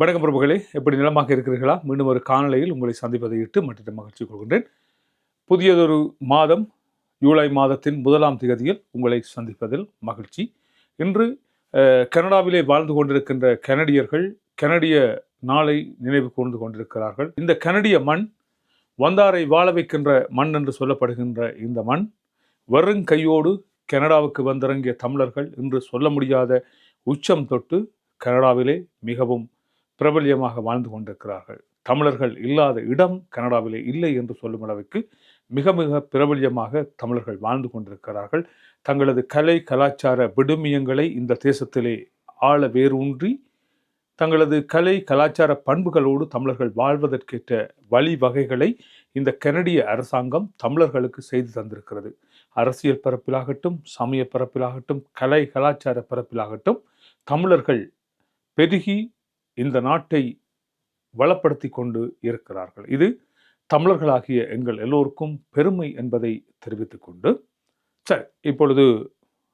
வணக்கம் பிரபுகளே எப்படி நிலமாக இருக்கிறீர்களா? மீண்டும் ஒரு காணொலியில் உங்களை சந்திப்பதை இட்டு மற்ற மகிழ்ச்சி கொள்கின்றேன். புதியதொரு மாதம் ஜூலை மாதத்தின் முதலாம் திகதியில் உங்களை சந்திப்பதில் மகிழ்ச்சி. இன்று கனடாவிலே வாழ்ந்து கொண்டிருக்கின்ற கனடியர்கள் கனடிய நாளை நினைவு கூர்ந்து கொண்டிருக்கிறார்கள். இந்த கனடிய மண் வந்தாரை வாழ வைக்கின்ற மண் என்று சொல்லப்படுகின்ற இந்த மண் வெறும் கையோடு கனடாவுக்கு வந்திறங்கிய தமிழர்கள் இன்று சொல்ல முடியாத உச்சம் தொட்டு கனடாவிலே மிகவும் பிரபல்யமாக வாழ்ந்து கொண்டிருக்கிறார்கள். தமிழர்கள் இல்லாத இடம் கனடாவிலே இல்லை என்று சொல்லும் அளவுக்கு மிக மிக பிரபல்யமாக தமிழர்கள் வாழ்ந்து கொண்டிருக்கிறார்கள். தங்களது கலை கலாச்சார விடுமியங்களை இந்த தேசத்திலே ஆழ வேரூன்றி தங்களது கலை கலாச்சார பண்புகளோடு தமிழர்கள் வாழ்வதற்கேற்ற வழிவகைகளை இந்த கனடிய அரசாங்கம் தமிழர்களுக்கு செய்து தந்திருக்கிறது. அரசியல் பரப்பிலாகட்டும் சமய பரப்பிலாகட்டும் கலை கலாச்சார பரப்பிலாகட்டும் தமிழர்கள் பெருகி இந்த நாட்டை வளப்படுத்தி கொண்டு இருக்கிறார்கள். இது தமிழர்களாகிய எங்கள் எல்லோருக்கும் பெருமை என்பதை தெரிவித்துக் கொண்டு சரி இப்பொழுது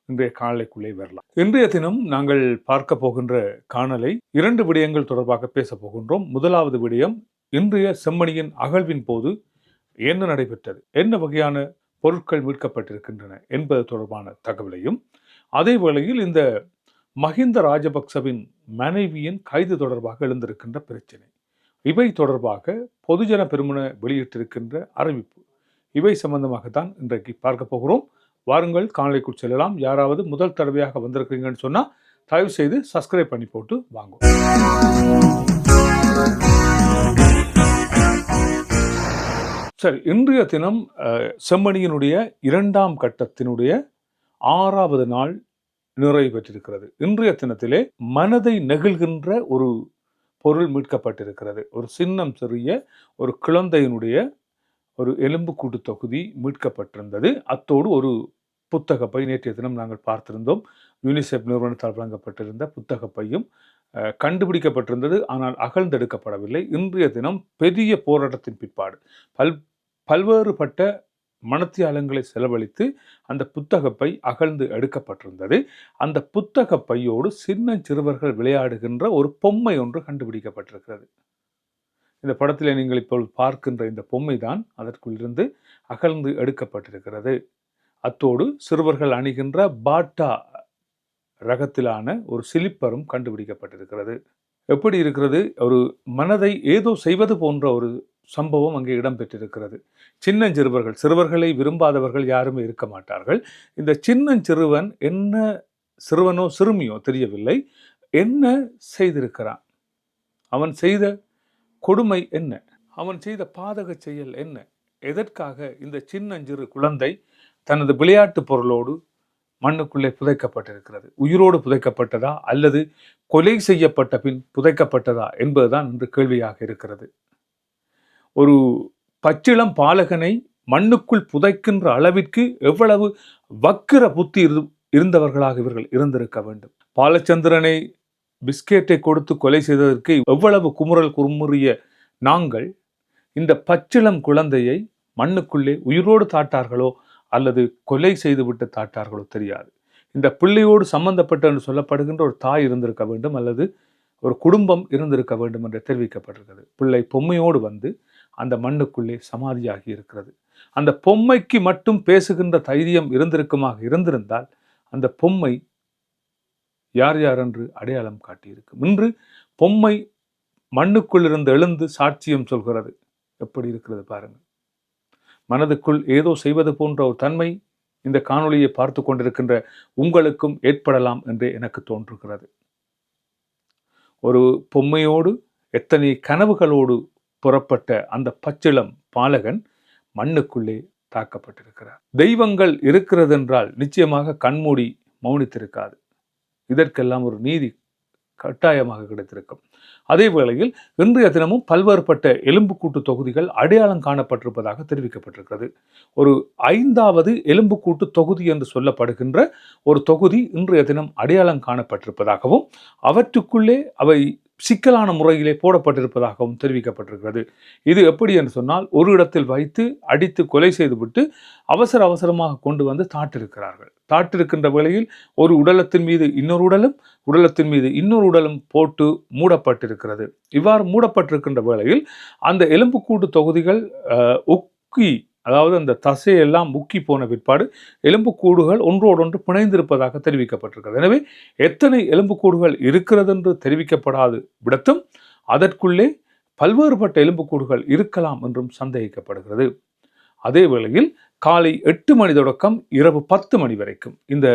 இன்றைய காணலைக்குள்ளே வரலாம். இன்றைய தினம் நாங்கள் பார்க்க போகின்ற காணலை இரண்டு விடயங்கள் தொடர்பாக பேச போகின்றோம். முதலாவது விடயம் இன்றைய செம்மணியின் அகழ்வின் போது என்ன நடைபெற்றது? என்ன வகையான பொருட்கள் மீட்கப்பட்டிருக்கின்றன என்பது தொடர்பான தகவலையும் அதே வேளையில் இந்த மஹிந்த ராஜபக்சவின் மனைவியின் கைது தொடர்பாக எழுந்திருக்கின்ற பிரச்சனை. இவை தொடர்பாக பொதுஜன பெருமன வெளியிட்டிருக்கின்ற அறிவிப்பு. இவை சம்பந்தமாகத்தான் இன்றைக்கு பார்க்க போகிறோம். வாருங்கள் காணொலிக்குள் செல்லலாம். யாராவது முதல் தடவையாக வந்திருக்கீங்கன்னு சொன்னால் தயவு செய்து சப்ஸ்கிரைப் பண்ணி போட்டு வாங்க. சரி இன்றைய தினம் செம்மணியினுடைய இரண்டாம் கட்டத்தினுடைய ஆறாவது நாள் நிறைவு பெற்றிருக்கிறது. இன்றைய தினத்திலே மனதை நெகிழ்கின்ற ஒரு பொருள் மீட்கப்பட்டிருக்கிறது. ஒரு சின்னம் சிறிய ஒரு குழந்தையினுடைய ஒரு எலும்புக்கூட்டு தொகுதி மீட்கப்பட்டிருந்தது. அத்தோடு ஒரு புத்தகப்பை நேற்றைய தினம் நாங்கள் பார்த்திருந்தோம். யூனிசெஃப் நிறுவனத்தால் வழங்கப்பட்டிருந்த புத்தகப்பையும் கண்டுபிடிக்கப்பட்டிருந்தது. ஆனால் அகழ்ந்தெடுக்கப்படவில்லை. இன்றைய தினம் பெரிய போராட்டத்தின் பிற்பாடு. பல் பல்வேறுபட்ட மனத்தியாலங்களை செலவழித்து அந்த புத்தகப்பை அகழ்ந்து எடுக்கப்பட்டிருந்தது. அந்த புத்தக பையோடு சின்ன சிறுவர்கள் விளையாடுகின்ற ஒரு பொம்மை ஒன்று கண்டுபிடிக்கப்பட்டிருக்கிறது. இந்த படத்தில் நீங்கள் இப்பொழுது பார்க்கின்ற இந்த பொம்மை தான் அதற்குள்ளிருந்து அகழ்ந்து எடுக்கப்பட்டிருக்கிறது. அத்தோடு சிறுவர்கள் அணிகின்ற பாட்டா ரகத்திலான ஒரு சிலிப்பரும் கண்டுபிடிக்கப்பட்டிருக்கிறது. எப்படி இருக்கிறது? ஒரு மனதை ஏதோ செய்வது போன்ற ஒரு சம்பவம் அங்கே இடம்பெற்றிருக்கிறது. சின்னஞ்சிறுவர்கள் சிறுவர்களை விரும்பாதவர்கள் யாருமே இருக்க மாட்டார்கள். இந்த சின்னஞ்சிறுவன் என்ன சிறுவனோ சிறுமியோ தெரியவில்லை. என்ன செய்திருக்கிறான்? அவன் செய்த கொடுமை என்ன? அவன் செய்த பாதக செயல் என்ன? எதற்காக இந்த சின்னஞ்சிறு குழந்தை தனது விளையாட்டு பொருளோடு மண்ணுக்குள்ளே புதைக்கப்பட்டிருக்கிறது? உயிரோடு புதைக்கப்பட்டதா அல்லது கொலை செய்யப்பட்ட பின் புதைக்கப்பட்டதா என்பதுதான் இன்று கேள்வியாக இருக்கிறது. ஒரு பச்சிளம் பாலகனை மண்ணுக்குள் புதைக்கின்ற அளவிற்கு எவ்வளவு வக்கிர புத்தி இரு இருந்தவர்களாக இவர்கள் இருந்திருக்க வேண்டும். பாலச்சந்திரனை பிஸ்கெட்டை கொடுத்து கொலை செய்ததற்கு எவ்வளவு குமுறல் குறுமுறிய நாங்கள் இந்த பச்சிளம் குழந்தையை மண்ணுக்குள்ளே உயிரோடு தாட்டார்களோ அல்லது கொலை செய்துவிட்டு தாட்டார்களோ தெரியாது. இந்த பிள்ளையோடு சம்பந்தப்பட்ட என்று சொல்லப்படுகின்ற ஒரு தாய் இருந்திருக்க வேண்டும் அல்லது ஒரு குடும்பம் இருந்திருக்க வேண்டும் என்று தெரிவிக்கப்பட்டிருக்கிறது. பிள்ளை பொம்மையோடு வந்து அந்த மண்ணுக்குள்ளே சமாதியாகி இருக்கிறது. அந்த பொம்மைக்கு மட்டும் பேசுகின்ற தைரியம் இருந்திருக்குமாக இருந்திருந்தால் அந்த பொம்மை யார் யார் என்று அடையாளம் காட்டியிருக்கும். இன்று பொம்மை மண்ணுக்குள்ளிருந்து எழுந்து சாட்சியம் சொல்கிறது. எப்படி இருக்கிறது பாருங்கள். மனதுக்குள் ஏதோ செய்வது போன்ற ஒரு தன்மை இந்த காணொளியை பார்த்து கொண்டிருக்கின்ற உங்களுக்கும் ஏற்படலாம் என்று எனக்கு தோன்றுகிறது. ஒரு பொம்மையோடு எத்தனை கனவுகளோடு புறப்பட்ட அந்த பச்சிளம் பாலகன் மண்ணுக்குள்ளே தாக்கப்பட்டிருக்கிறார். தெய்வங்கள் இருக்கிறதென்றால் நிச்சயமாக கண்மூடி மௌனித்திருக்காது. இதற்கெல்லாம் ஒரு நீதி கட்டாயமாக கிடைத்திருக்கும். அதே வேளையில் இன்றைய தினமும் பல்வேறுபட்ட எலும்புக்கூட்டு தொகுதிகள் அடையாளம் காணப்பட்டிருப்பதாக தெரிவிக்கப்பட்டிருக்கிறது. ஒரு ஐந்தாவது எலும்புக்கூட்டு தொகுதி என்று சொல்லப்படுகின்ற ஒரு தொகுதி இன்றைய தினம் அடையாளம் காணப்பட்டிருப்பதாகவும் அவற்றுக்குள்ளே அவை சிக்கலான முறையிலே போடப்பட்டிருப்பதாகவும் தெரிவிக்கப்பட்டிருக்கிறது. இது எப்படி என்று சொன்னால் ஒரு இடத்தில் வைத்து அடித்து கொலை செய்துவிட்டு அவசர அவசரமாக கொண்டு வந்து தாட்டிருக்கிறார்கள். தாட்டிருக்கின்ற வேளையில் ஒரு உடலத்தின் மீது இன்னொரு உடலும் உடலத்தின் மீது இன்னொரு உடலும் போட்டு மூடப்பட்டிருக்கிறது. இவ்வாறு மூடப்பட்டிருக்கின்ற வேளையில் அந்த எலும்புக்கூட்டு தொகுதிகள் உக்கி அதாவது அந்த தசையெல்லாம் முக்கி போன பிற்பாடு எலும்புக்கூடுகள் ஒன்றோடொன்று பிணைந்திருப்பதாக தெரிவிக்கப்பட்டிருக்கிறது. எனவே எத்தனை எலும்புக்கூடுகள் இருக்கிறது என்று தெரிவிக்கப்படாது விடத்தும் அதற்குள்ளே பல்வேறுபட்ட எலும்புக்கூடுகள் இருக்கலாம் என்றும் சந்தேகிக்கப்படுகிறது. அதே வேளையில் காலை எட்டு மணி தொடக்கம் இரவு பத்து மணி வரைக்கும் இந்த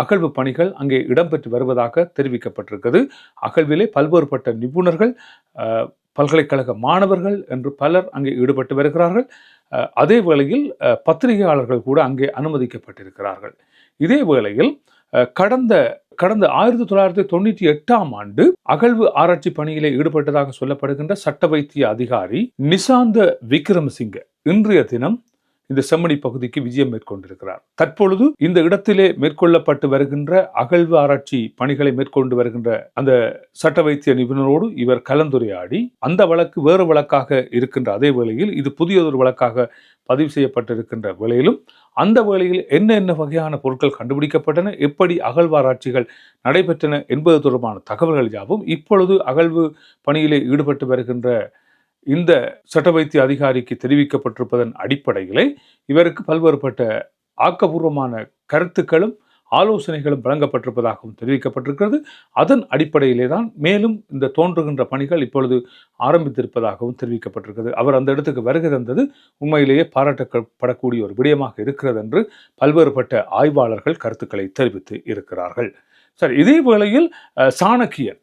அகழ்வு பணிகள் அங்கே இடம்பெற்று வருவதாக தெரிவிக்கப்பட்டிருக்கிறது. அகழ்விலே பல்வேறுபட்ட நிபுணர்கள் பல்கலைக்கழக மாணவர்கள் என்று பலர் அங்கே ஈடுபட்டு வருகிறார்கள். அதே வேளையில் பத்திரிகையாளர்கள் கூட அங்கே அனுமதிக்கப்பட்டிருக்கிறார்கள். இதே வேளையில் கடந்த கடந்த ஆயிரத்தி தொள்ளாயிரத்தி தொண்ணூற்றி எட்டாம் ஆண்டு அகழ்வு ஆராய்ச்சி பணியிலே ஈடுபட்டதாக சொல்லப்படுகின்ற சட்ட வைத்திய அதிகாரி நிசாந்த விக்ரமசிங்க இன்றைய தினம் இந்த செம்மணி பகுதிக்கு விஜயம் மேற்கொண்டிருக்கிறார். தற்பொழுது இந்த இடத்திலே மேற்கொள்ளப்பட்டு வருகின்ற அகழ்வு ஆராய்ச்சி பணிகளை மேற்கொண்டு வருகின்ற அந்த சட்ட வைத்திய நிபுணரோடு இவர் கலந்துரையாடி அந்த வழக்கு வேறு வழக்காக இருக்கின்ற அதே வேளையில் இது புதியதொரு வழக்காக பதிவு செய்யப்பட்டிருக்கின்ற வேளையிலும் அந்த வேளையில் என்ன என்ன வகையான பொருட்கள் கண்டுபிடிக்கப்பட்டன எப்படி அகழ்வாராய்ச்சிகள் நடைபெற்றன என்பது தொடர்பான தகவல்கள் யாவும் இப்பொழுது அகழ்வு பணியிலே ஈடுபட்டு வருகின்ற இந்த சட்ட வைத்திய அதிகாரிக்கு தெரிவிக்கப்பட்டிருப்பதன் அடிப்படையிலே இவருக்கு பல்வேறுபட்ட ஆக்கபூர்வமான கருத்துக்களும் ஆலோசனைகளும் வழங்கப்பட்டிருப்பதாகவும் தெரிவிக்கப்பட்டிருக்கிறது. அதன் அடிப்படையிலே தான் மேலும் இந்த தோன்றுகின்ற பணிகள் இப்பொழுது ஆரம்பித்திருப்பதாகவும் தெரிவிக்கப்பட்டிருக்கிறது. அவர் அந்த இடத்துக்கு வருகை தந்தது உண்மையிலேயே பாராட்டப்படக்கூடிய ஒரு விடயமாக இருக்கிறது என்று பல்வேறுபட்ட ஆய்வாளர்கள் கருத்துக்களை தெரிவித்து இருக்கிறார்கள். சரி இதே வேளையில் சாணக்கியன்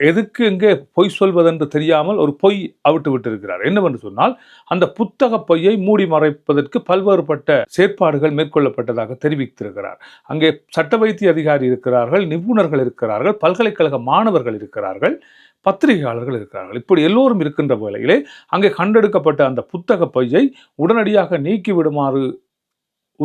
எதுக்கு எங்கே பொய் சொல்வதென்று தெரியாமல் ஒரு பொய் அவிட்டு விட்டிருக்கிறார். என்னவென்று சொன்னால் அந்த புத்தக பொய்யை மூடி மறைப்பதற்கு பல்வேறுபட்ட செயற்பாடுகள் மேற்கொள்ளப்பட்டதாக தெரிவித்திருக்கிறார். அங்கே சட்ட வைத்திய அதிகாரி இருக்கிறார்கள் நிபுணர்கள் இருக்கிறார்கள் பல்கலைக்கழக மாணவர்கள் இருக்கிறார்கள் பத்திரிகையாளர்கள் இருக்கிறார்கள். இப்படி எல்லோரும் இருக்கின்ற வேளையிலே அங்கே கண்டெடுக்கப்பட்ட அந்த புத்தக பொய்யை உடனடியாக நீக்கிவிடுமாறு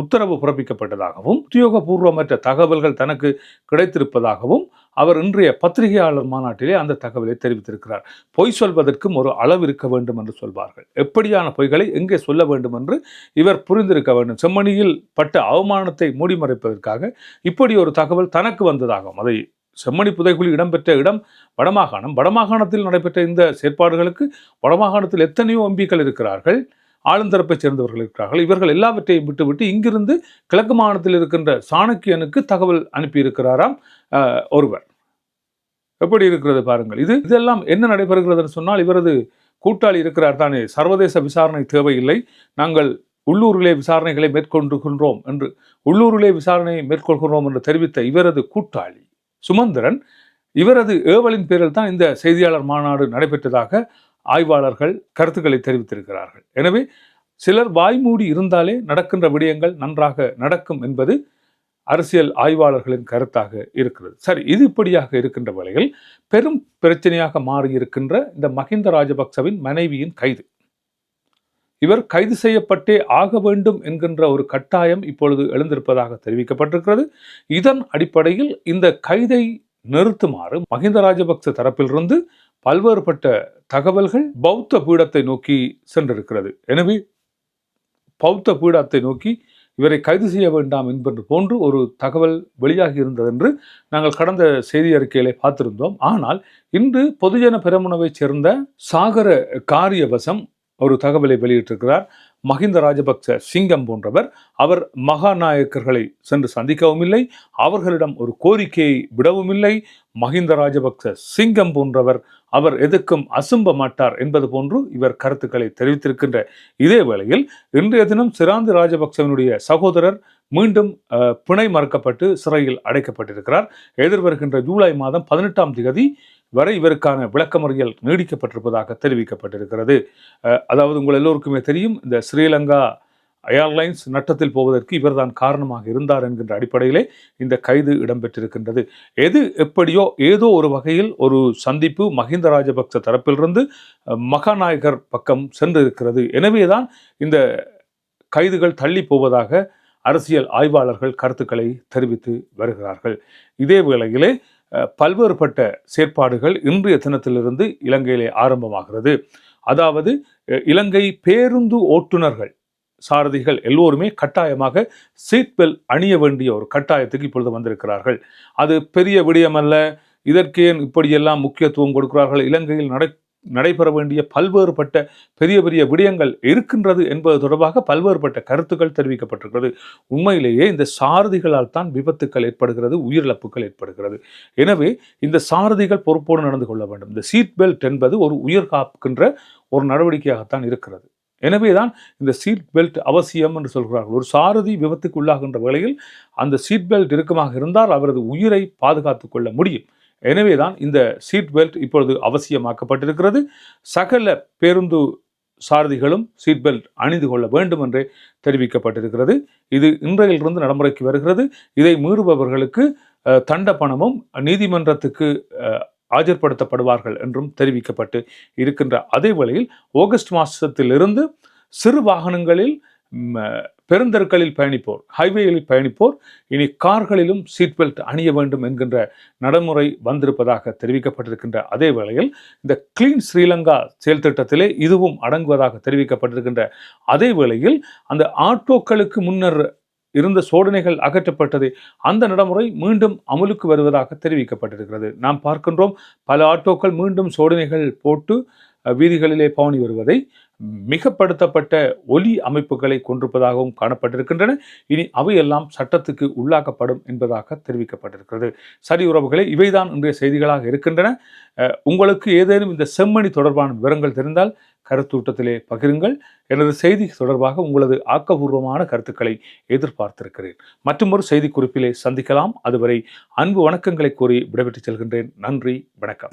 உத்தரவு பிறப்பிக்கப்பட்டதாகவும் உத்தியோகபூர்வமற்ற தகவல்கள் தனக்கு கிடைத்திருப்பதாகவும் அவர் இன்றைய பத்திரிகையாளர் மாநாட்டிலே அந்த தகவலை தெரிவித்திருக்கிறார். பொய் சொல்வதற்கும் ஒரு அளவு இருக்க வேண்டும் என்று சொல்வார்கள். எப்படியான பொய்களை எங்கே சொல்ல வேண்டும் என்று இவர் புரிந்திருக்க வேண்டும். செம்மணியில் பட்ட அவமானத்தை மூடிமறைப்பதற்காக இப்படி ஒரு தகவல் தனக்கு வந்ததாகும் அதை செம்மணி புதைக்குழி இடம்பெற்ற இடம் வடமாகாணம் வடமாகாணத்தில் நடைபெற்ற இந்த செயற்பாடுகளுக்கு வடமாகாணத்தில் எத்தனையோ எம்பிக்கள் இருக்கிறார்கள். ஆளுந்தரப்பை சேர்ந்தவர்கள் இருக்கிறார்கள். இவர்கள் எல்லாவற்றையும் விட்டுவிட்டு இங்கிருந்து கிழக்கு மாகாணத்தில் இருக்கின்ற சாணக்கியனுக்கு தகவல் அனுப்பியிருக்கிறாராம் ஒருவர். எப்படி இருக்கிறது பாருங்கள். இது இதெல்லாம் என்ன நடைபெறுகிறதுன்னு சொன்னால் இவரது கூட்டாளி இருக்கிறார் தானே. சர்வதேச விசாரணை தேவையில்லை. நாங்கள் உள்ளூரிலே விசாரணைகளை மேற்கொண்டுகின்றோம் என்று உள்ளூரிலே விசாரணையை மேற்கொள்கிறோம் என்று தெரிவித்த இவரது கூட்டாளி சுமந்திரன் இவரது ஏவலின் பேரில் தான் இந்த செய்தியாளர் மாநாடு நடைபெற்றதாக ஆய்வாளர்கள் கருத்துக்களை தெரிவித்திருக்கிறார்கள். எனவே சிலர் வாய்மூடி இருந்தாலே நடக்கின்ற விடயங்கள் நன்றாக நடக்கும் என்பது அரசியல் ஆய்வாளர்களின் கருத்தாக இருக்கிறது. சரி இது இப்படியாக இருக்கின்ற வேளையில் பெரும் பிரச்சனையாக மாறியிருக்கின்ற இந்த மஹிந்த ராஜபக்சவின் மனைவியின் கைது. இவர் கைது செய்யப்பட்டே ஆக வேண்டும் என்கின்ற ஒரு கட்டாயம் இப்பொழுது எழுந்திருப்பதாக தெரிவிக்கப்பட்டிருக்கிறது. இதன் அடிப்படையில் இந்த கைதை நிறுத்துமாறு மஹிந்த ராஜபக்ச தரப்பிலிருந்து பல்வேறுபட்ட தகவல்கள் பௌத்த பீடத்தை நோக்கி சென்றிருக்கிறது. எனவே பௌத்த பீடத்தை நோக்கி இவரை கைது செய்ய வேண்டாம் என்பது போன்று ஒரு தகவல் வெளியாகி இருந்தது என்று நாங்கள் கடந்த செய்தி அறிக்கையிலே பார்த்திருந்தோம். ஆனால் இன்று பொதுஜன பெருமுனவை சேர்ந்த சாகர காரியவசம் ஒரு தகவலை வெளியிட்டிருக்கிறார். மஹிந்த ராஜபக்ச சிங்கம் போன்றவர் அவர் மகாநாயக்கர்களை சென்று சந்திக்கவும் இல்லை அவர்களிடம் ஒரு கோரிக்கையை விடவும் இல்லை மஹிந்த ராஜபக்ச சிங்கம் போன்றவர் அவர் எதுக்கும் அசும்ப மாட்டார் என்பது போன்று இவர் கருத்துக்களை தெரிவித்திருக்கின்ற இதே வேளையில் இன்றைய தினம் சிராந்தி ராஜபக்சவினுடைய சகோதரர் மீண்டும் பிணை மறுக்கப்பட்டு சிறையில் அடைக்கப்பட்டிருக்கிறார். எதிர்வருகின்ற ஜூலை மாதம் பதினெட்டாம் தேதி வரை இவருக்கான விளக்கமறியல் நீடிக்கப்பட்டிருப்பதாக தெரிவிக்கப்பட்டிருக்கிறது. அதாவது உங்கள் எல்லோருக்குமே தெரியும் இந்த ஸ்ரீலங்கா ஏர்லைன்ஸ் நட்டத்தில் போவதற்கு இவர்தான் காரணமாக இருந்தார் என்கின்ற அடிப்படையிலே இந்த கைது இடம்பெற்றிருக்கின்றது. எது எப்படியோ ஏதோ ஒரு வகையில் ஒரு சந்திப்பு மஹிந்த ராஜபக்ச தரப்பிலிருந்து மகாநாயகர் பக்கம் சென்றிருக்கிறது. எனவேதான் இந்த கைதுகள் தள்ளி போவதாக அரசியல் ஆய்வாளர்கள் கருத்துக்களை தெரிவித்து வருகிறார்கள். இதே வேளையிலே பல்வேறுபட்ட செயற்பாடுகள் இன்றைய தினத்திலிருந்து இலங்கையிலே ஆரம்பமாகிறது. அதாவது இலங்கை பேருந்து ஓட்டுநர்கள் சாரதிகள் எல்லோருமே கட்டாயமாக சீட் பெல் அணிய வேண்டிய ஒரு கட்டாயத்துக்கு இப்பொழுது வந்திருக்கிறார்கள். அது பெரிய விடயமல்ல. இதற்கேன் இப்படியெல்லாம் முக்கியத்துவம் கொடுக்கிறார்கள். இலங்கையில் நடை நடைபெற வேண்டிய பல்வேறுபட்ட பெரிய பெரிய விடயங்கள் இருக்கின்றது என்பது தொடர்பாக பல்வேறுபட்ட கருத்துக்கள் தெரிவிக்கப்பட்டிருக்கிறது. உண்மையிலேயே இந்த சாரதிகளால் தான் விபத்துக்கள் ஏற்படுகிறது உயிரிழப்புகள் ஏற்படுகிறது. எனவே இந்த சாரதிகள் பொறுப்போடு நடந்து கொள்ள வேண்டும். இந்த சீட் பெல்ட் என்பது ஒரு உயிர் காக்கின்ற ஒரு நடவடிக்கையாகத்தான் இருக்கிறது. எனவேதான் இந்த சீட் பெல்ட் அவசியம் என்று சொல்கிறார்கள். ஒரு சாரதி விபத்துக்கு உள்ளாகின்ற வேளையில் அந்த சீட் பெல்ட் இறுக்கமாக இருந்தால் அவரது உயிரை பாதுகாத்துக் கொள்ள முடியும். எனவே தான் இந்த சீட் பெல்ட் இப்பொழுது அவசியமாக்கப்பட்டிருக்கிறது. சகல பேருந்து சாரதிகளும் சீட் பெல்ட் அணிந்து கொள்ள வேண்டும் என்றே தெரிவிக்கப்பட்டிருக்கிறது. இது இன்றையிலிருந்து நடைமுறைக்கு வருகிறது. இதை மீறுபவர்களுக்கு தண்ட பணமும் நீதிமன்றத்துக்கு ஆஜர்படுத்தப்படுவார்கள் என்றும் தெரிவிக்கப்பட்டு இருக்கின்ற அதே வேளையில் ஆகஸ்ட் மாதத்திலிருந்து சிறு வாகனங்களில் பெருந்தெருக்களில் பயணிப்போர் ஹைவேகளில் பயணிப்போர் இனி கார்களிலும் சீட் பெல்ட் அணிய வேண்டும் என்கின்ற நடைமுறை வந்திருப்பதாக தெரிவிக்கப்பட்டிருக்கின்ற அதே வேளையில் இந்த கிளீன் ஸ்ரீலங்கா செயல் திட்டத்திலே இதுவும் அடங்குவதாக தெரிவிக்கப்பட்டிருக்கின்ற அதே வேளையில் அந்த ஆட்டோக்களுக்கு முன்னர் இருந்த சோதனைகள் அகற்றப்பட்டது அந்த நடைமுறை மீண்டும் அமலுக்கு வருவதாக தெரிவிக்கப்பட்டிருக்கிறது. நாம் பார்க்கின்றோம் பல ஆட்டோக்கள் மீண்டும் சோதனைகள் போட்டு வீதிகளிலே பவனி வருவதை மிகப்படுத்தப்பட்ட ஒலி அமைப்புகளை கொண்டிருப்பதாகவும் காணப்பட்டிருக்கின்றன. இனி அவையெல்லாம் சட்டத்துக்கு உள்ளாக்கப்படும் என்பதாக தெரிவிக்கப்பட்டிருக்கிறது. சரி உறவுகளே இவைதான் இன்றைய செய்திகளாக இருக்கின்றன. உங்களுக்கு ஏதேனும் இந்த செம்மணி தொடர்பான விவரங்கள் தெரிந்தால் கருத்தூட்டத்திலே பகிருங்கள். எனது செய்தி தொடர்பாக உங்களது ஆக்கபூர்வமான கருத்துக்களை எதிர்பார்த்திருக்கிறேன். மற்றும் ஒரு செய்தி குறிப்பிலே சந்திக்கலாம். அதுவரை அன்பு வணக்கங்களை கூறி விடைபெற்றுச் செல்கின்றேன். நன்றி வணக்கம்.